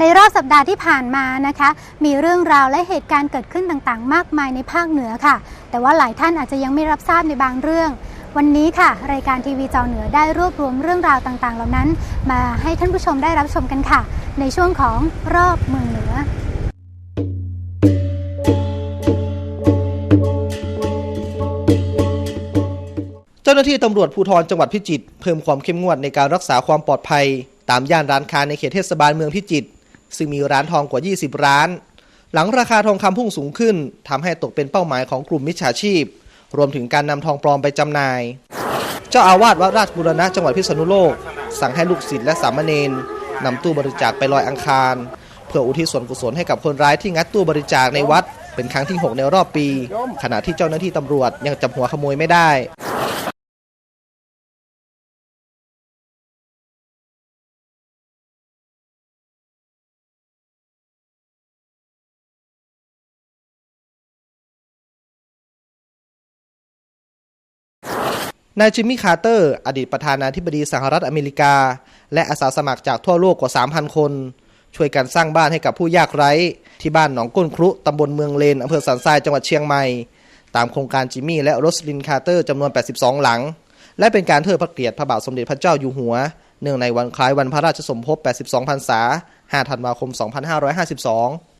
ในรอบสัปดาห์ที่ผ่านมานะคะ มีเรื่องราวและเหตุการณ์เกิดขึ้นต่างๆ มากมายในภาคเหนือค่ะ แต่ว่าหลายท่านอาจจะยังไม่รับทราบในบางเรื่อง วันนี้ค่ะ รายการทีวีจอเหนือได้รวบรวมเรื่องราวต่างๆ เหล่านั้น มาให้ท่านผู้ชมได้รับชมกันค่ะ ในช่วงของรอบเมืองเหนือเจ้าหน้าที่ตำรวจภูธรจังหวัดพิจิตรเพิ่มความเข้มงวดในการรักษาความปลอดภัยตามย่านร้านค้าในเขตเทศบาลเมืองพิจิตร ซึ่งมีร้านทองกว่า 20 ร้าน หลังราคาทองคำพุ่งสูงขึ้นทำให้ตกเป็นเป้าหมายของกลุ่มมิจฉาชีพ รวมถึงการนำทองปลอมไปจำหน่าย เจ้าอาวาสวัดราชบุรณะจังหวัดพิษณุโลก สั่งให้ลูกศิษย์และสามเณรนำตู้บริจาคไปลอยอังคาร เพื่ออุทิศส่วนกุศลให้กับคนร้ายที่งัดตู้บริจาคในวัด เป็นครั้งที่ 6 ในรอบปี ขณะที่เจ้าหน้าที่ตำรวจยังจับหัวขโมยไม่ได้ นายจิมมี่คาร์เตอร์อดีตประธานาธิบดีสหรัฐอเมริกา และอาสาสมัครจากทั่วโลกกว่า 3,000 คน ช่วยกันสร้างบ้านให้กับผู้ยากไร้ ที่บ้านหนองก้นครุตำบลเมืองเลนอำเภอสันทรายจังหวัดเชียงใหม่ ตามโครงการจิมมี่และโรสลินคาร์เตอร์จำนวน 82 หลัง และเป็นการเทิดพระเกียรติพระบาทสมเด็จพระเจ้าอยู่หัว เนื่องในวันคล้ายวันพระราชสมภพ 82 พรรษา 5 ธันวาคม 2552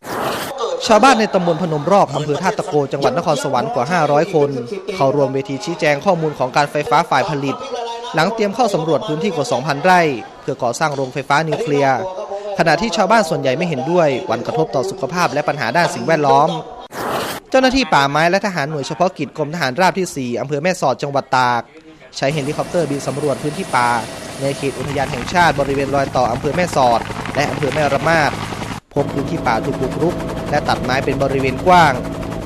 ชาวบ้านในตำบลพนมรอบอำเภอท่าตะโก จังหวัดนครสวรรค์กว่า 500 คน เข้ารวมเวทีชี้แจงข้อมูลของการไฟฟ้าฝ่ายผลิต หลังเตรียมเข้าสำรวจพื้นที่กว่า 2,000 ไร่ เพื่อก่อสร้างโรงไฟฟ้านิวเคลียร์ขณะที่ชาวบ้านส่วนใหญ่ไม่เห็นด้วย วันกระทบต่อสุขภาพและปัญหาด้านสิ่งแวดล้อม เจ้าหน้าที่ป่าไม้และทหารหน่วยเฉพาะกิจกรมทหารราบที่ 4อำเภอแม่สอดจังหวัดตาก ใช้เฮลิคอปเตอร์บินสำรวจพื้นที่ป่า ในเขตอุทยานแห่งชาติบริเวณรอยต่ออำเภอแม่สอด และอำเภอแม่ระมาดพบพื้นที่ป่าถูกบุกรุก และตัดไม้เป็นบริเวณกว้าง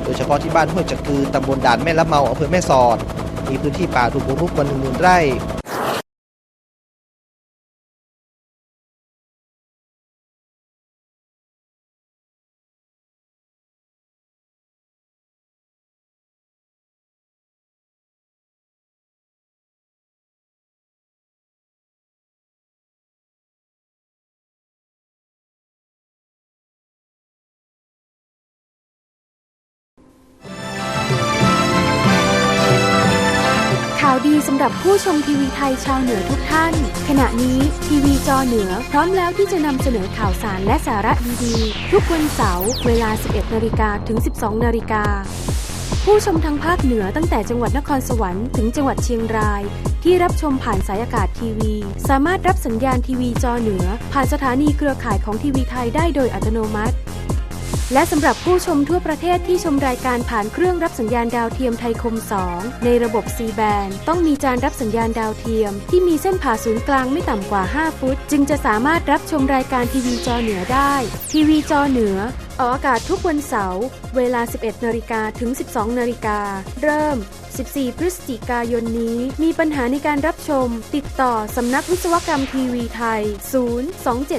โดยเฉพาะที่บ้านห้วยจักกือตำบลด่านแม่ละเมาอำเภอแม่สอด มีพื้นที่ป่าถูกบุกรุกกว่าหนึ่งไร่ ดีสำหรับผู้ชมทีวีไทยชาวเหนือทุกท่าน ขณะนี้ทีวีจอเหนือ พร้อมแล้วที่จะนำเสนอข่าวสารและสาระดีๆ ทุกวันเสาร์เวลา 11นาฬิกาถึง 12นาฬิกาผู้ชมทางภาคเหนือตั้งแต่จังหวัดนครสวรรค์ถึงจังหวัดเชียงราย ที่รับชมผ่านสายอากาศทีวี สามารถรับสัญญาณทีวีจอเหนือ ผ่านสถานีเครือข่ายของทีวีไทยได้โดยอัตโนมัติ และสำหรับผู้ชมทั่วประเทศที่ชมรายการผ่านเครื่องรับสัญญาณดาวเทียมไทยคม 2 ในระบบ C ีแบนต้องมีจานรับสัญญาณดาวเทียม ที่มีเส้นผ่าศูนย์กลางไม่ต่ำกว่า 5 ฟุต จึงจะสามารถรับชมรายการทีวีจอเหนือได้ ทีวีจอเหนือ ออกอากาศทุกวันเสาร์เวลา 11นาฬิกาถึง 12นาฬิกาเริ่ม 14 พฤศจิกายนนี้ มีปัญหาในการรับชม ติดต่อสำนักวิศวกรรมทีวีไทย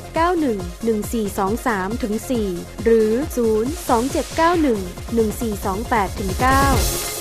02791 1423ถึง4หรือ 02791 1428ถึง9